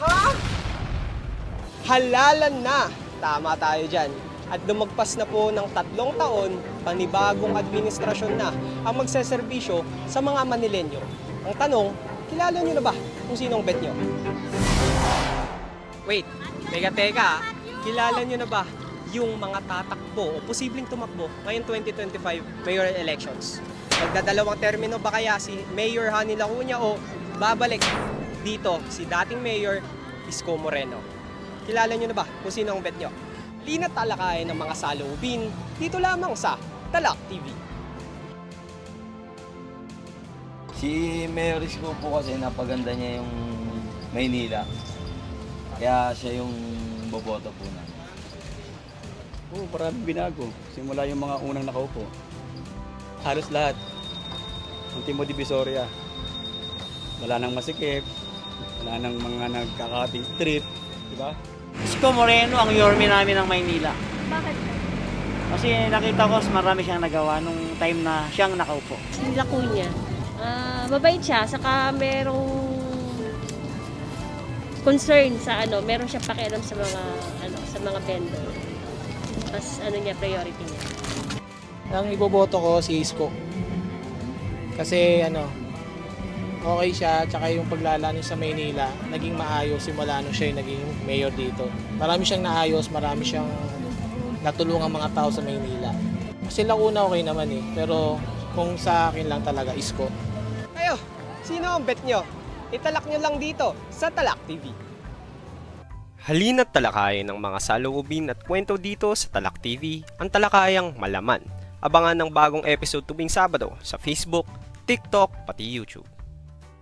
Ha? Halalan na! Tama tayo dyan. At lumagpas na po ng tatlong taon, panibagong administrasyon na ang magseserbisyo sa mga Manilenyo. Ang tanong, kilala nyo na ba kung sino ang bet nyo? Wait, teka teka, kilala nyo na ba yung mga tatakbo o posibleng tumakbo ngayong 2025 mayoral elections? Magdadalawang termino ba kaya si Mayor Hani Lacuna o babalik dito si dating Mayor Isko Moreno? Kilala nyo na ba kung sino ang bet nyo? Lina talakayan ng mga salubin dito lamang sa Talak TV. Si Mayor Isko po kasi napaganda niya yung Maynila. Kaya siya yung boboto po namin. Oo, maraming binago. Simula yung mga unang nakaupo. Halos lahat. Ang Timo Divisoria. Wala nang masikip. Wala nang mga nagkakating trip. Di ba? Isko Moreno ang yorme namin ng Maynila. Bakit? Kasi nakita ko marami siyang nagawa nung time na siyang nakaupo. Si Lacuna. Ah, mabait siya, saka merong concern sa ano, meron siya pakialam sa mga ano, sa mga vendor. Mas ano niya priority niya. Ang iboboto ko si Isko. Kasi ano, okay siya, tsaka yung paglalano sa Maynila, naging maayos simula nung siya yung naging mayor dito. Marami siyang naayos, marami siyang natulungan mga tao sa Maynila. Kasi Lacuna okay naman eh, pero kung sa akin lang talaga, Isko. Kayo, sino ang bet nyo? Italak nyo lang dito sa Talak TV. Halina't talakayin ng mga saloobin at kwento dito sa Talak TV ang talakayang malaman. Abangan ng bagong episode tuwing Sabado sa Facebook, TikTok, pati YouTube.